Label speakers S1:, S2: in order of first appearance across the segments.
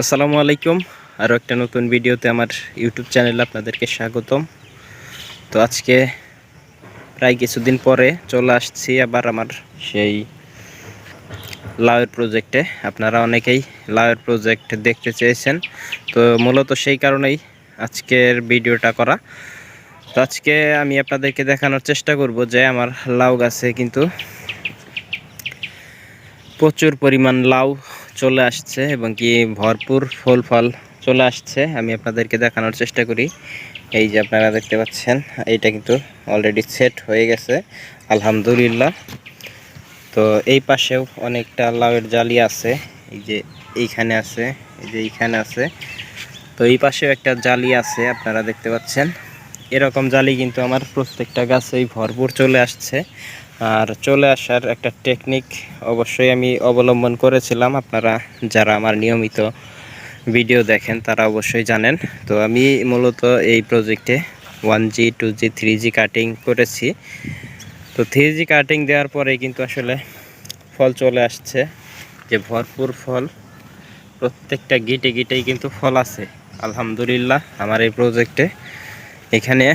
S1: আসসালামু আলাইকুম। আরও একটা নতুন ভিডিওতে আমার ইউটিউব চ্যানেলে আপনাদেরকে স্বাগতম। তো আজকে প্রায় কিছুদিন পরে চলে আসছি আবার আমার সেই লাউয়ের প্রজেক্টে আপনারা অনেকেই লাউয়ের প্রজেক্ট দেখতে চেয়েছেন। তো মূলত সেই কারণেই আজকের ভিডিওটা করা। তো আজকে আমি আপনাদেরকে দেখানোর চেষ্টা করব যে আমার লাউ গাছে কিন্তু প্রচুর পরিমাণ লাউ চলে আসছে এবং কি ভরপুর ফুল ফল চলে আসছে। আমি আপনাদেরকে দেখানোর চেষ্টা করি। এই যে আপনারা দেখতে পাচ্ছেন, এইটা কিন্তু অলরেডি সেট হয়ে গেছে, আলহামদুলিল্লাহ। তো এই পাশেও অনেকটা লাউয়ের জালি আছে, এই যে এইখানে আছে, এই যে এইখানে আছে। তো এই পাশেও একটা জালি আছে, আপনারা দেখতে পাচ্ছেন। এরকম জালি কিন্তু আমার প্রত্যেকটা গাছেই ভরপুর চলে আসছে। আর চলে আসার একটা টেকনিক অবশ্যই আমি অবলম্বন করেছিলাম। আপনারা যারা আমার নিয়মিত ভিডিও দেখেন, তারা অবশ্যই জানেন। তো আমি মূলত এই প্রজেক্টে one G two G three G cutting করেছি। তো থ্রি জি কাটিং দেওয়ার পরে কিন্তু আসলে ফল চলে আসছে যে ভরপুর ফল। প্রত্যেকটা গিটে গিটেই কিন্তু ফল আছে। আলহামদুলিল্লাহ, আমার এই প্রজেক্টে এখানে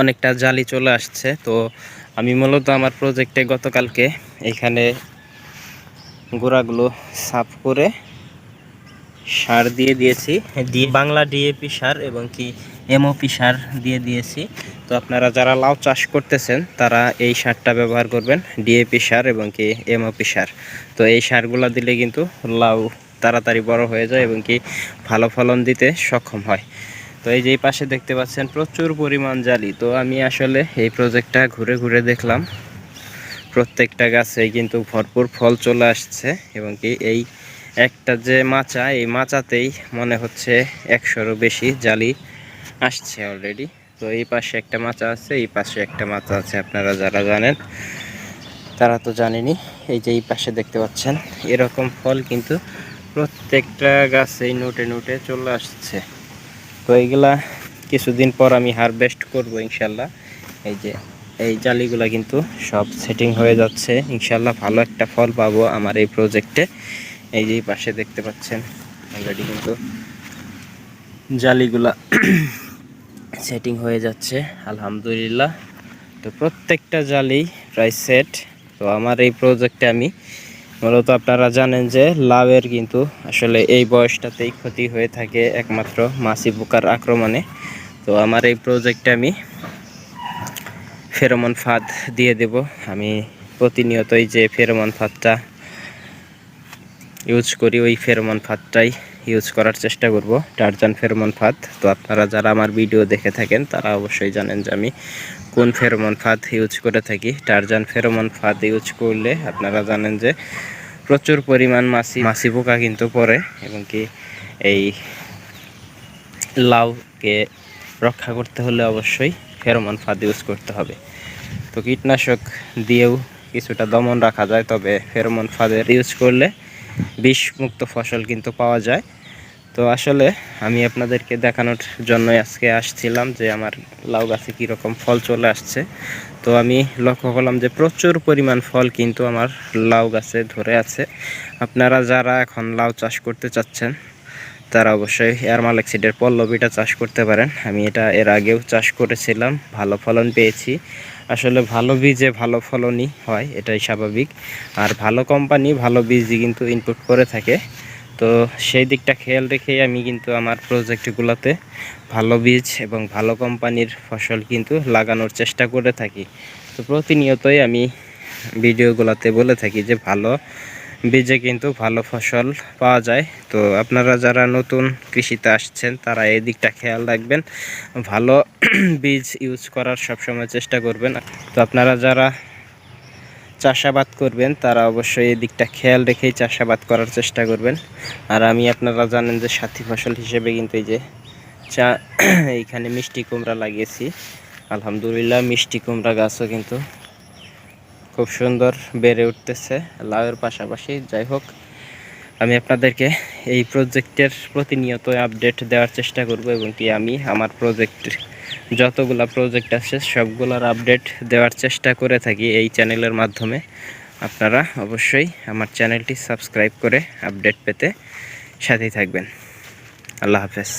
S1: অনেকটা জালি চলে আসছে। তো আমি মূলত আমার প্রজেক্টে গতকালকে এখানে গোড়াগুলো সাফ করে সার দিয়ে দিয়েছি। দিয়ে বাংলা ডিএপি সার এবং কি এমওপি সার দিয়ে দিয়েছি। তো আপনারা যারা লাউ চাষ করতেছেন, তারা এই সারটা ব্যবহার করবেন ডিএপি সার এবং কি এমওপি সার। তো এই সারগুলো দিলে কিন্তু লাউ তাড়াতাড়ি বড় হয়ে যায় এবং কি ভালো ফলন দিতে সক্ষম হয়। তো এই যে পাশে দেখতে পাচ্ছেন প্রচুর পরিমাণ জালি। তো আমি আসলে এই প্রজেক্টটা ঘুরে ঘুরে দেখলাম। প্রত্যেকটা গাছে কিন্তু ভরপুর ফল চলে আসছে এবং কি এই একটা যে মাচা, এই মাচাতেই মনে হচ্ছে একশোরও বেশি জালি আসছে অলরেডি তো এই পাশে একটা মাচা আছে, এই পাশে একটা মাচা আছে, আপনারা যারা জানেন তারা তো জানেনি এই যে এই পাশে দেখতে পাচ্ছেন, এরকম ফল কিন্তু প্রত্যেকটা গাছেই নোটে নোটে চলে আসছে। তো এইগুলা কিছুদিন পর আমি হারভেস্ট করব ইনশাল্লাহ। এই যে, এই জালিগুলা কিন্তু সব সেটিং হয়ে যাচ্ছে। ইনশাল্লাহ ভালো একটা ফল পাবো আমার এই প্রজেক্টে এই যে পাশে দেখতে পাচ্ছেন অলরেডি কিন্তু জালিগুলা সেটিং হয়ে যাচ্ছে, আলহামদুলিল্লাহ। তো প্রত্যেকটা জালি প্রায় সেট তো আমার এই প্রজেক্টে আমি মূলত আপনারা জানেন যে লাভের কিন্তু আসলে এই বয়সটাতেই ক্ষতি হয়ে থাকে একমাত্র মাছি পোকার আক্রমণে। তো আমার এই প্রজেক্টে আমি ফেরোমন ফাঁদ দিয়ে দেব। আমি প্রতিনিয়তই যে ফেরোমন ফাঁদটা ইউজ করি, ওই ফেরোমন ফাঁদটাই ইউজ করার চেষ্টা করব টারজান ফেরোমন ফাঁদ তো আপনারা যারা আমার ভিডিও দেখে থাকেন, তারা অবশ্যই জানেন যে আমি কোন ফেরোমন ফাঁদ ইউজ করে থাকি। টারজান ফেরোমন ফাঁদ ইউজ করলে আপনারা জানেন যে প্রচুর পরিমাণ মাছি মাছি পোকা কিন্তু পড়ে এবং কি এই লাউকে রক্ষা করতে হলে অবশ্যই ফেরোমন ফাঁদ ইউজ করতে হবে। তো কীটনাশক দিয়েও কিছুটা দমন রাখা যায়, তবে ফেরোমন ফাঁদের ইউজ করলে বিষমুক্ত ফসল কিন্তু পাওয়া যায়। তো আসলে আমি আপনাদেরকে দেখানোর জন্যই আজকে আসছিলাম যে আমার লাউ গাছে কীরকম ফল চলে আসছে। তো আমি লক্ষ্য করলাম যে প্রচুর পরিমাণ ফল কিন্তু আমার লাউ গাছে ধরে আছে। আপনারা যারা এখন লাউ চাষ করতে চাচ্ছেন তারা অবশ্যই এয়ার মালেক সিডের পল্লবীটা চাষ করতে পারেন। আমি এটা এর আগেও চাষ করেছিলাম, ভালো ফলন পেয়েছি। আসলে ভালো বীজে ভালো ফলনই হয়, এটাই স্বাভাবিক। আর ভালো কোম্পানি ভালো বীজই কিন্তু ইনপুট করে থাকে। তো সেই দিকটা খেয়াল রেখেই আমি কিন্তু আমার প্রজেক্টগুলোতে ভালো বীজ এবং ভালো কোম্পানির ফসল কিন্তু লাগানোর চেষ্টা করে থাকি। তো প্রতিনিয়তই আমি ভিডিওগুলোতে বলে থাকি যে ভালো বীজে কিন্তু ভালো ফসল পাওয়া যায়। তো আপনারা যারা নতুন কৃষিতে আসছেন, তারা এই দিকটা খেয়াল রাখবেন। ভালো বীজ ইউজ করার সবসময় চেষ্টা করবেন। তো আপনারা যারা চাষাবাদ করবেন, তারা অবশ্যই এই দিকটা খেয়াল রেখেই চাষাবাদ করার চেষ্টা করবেন। আর আমি আপনারা জানেন যে সাথী ফসল হিসেবে কিন্তু এই যে চা এইখানে মিষ্টি কুমড়া লাগিয়েছি। আলহামদুলিল্লাহ, মিষ্টি কুমড়া গাছও কিন্তু খুব সুন্দর বেড়ে উঠতেছে লাউয়ের পাশাপাশি। যাই হোক, আমি আপনাদেরকে এই প্রজেক্টের প্রতিনিয়ত আপডেট দেওয়ার চেষ্টা করব এবং কি আমি আমার প্রজেক্ট যতগুলো প্রজেক্ট আছে সবগুলোর আপডেট দেওয়ার চেষ্টা করে থাকি এই চ্যানেলের মাধ্যমে। আপনারা অবশ্যই আমার চ্যানেলটি সাবস্ক্রাইব করে আপডেট পেতে সাথেই থাকবেন। আল্লাহ হাফেজ।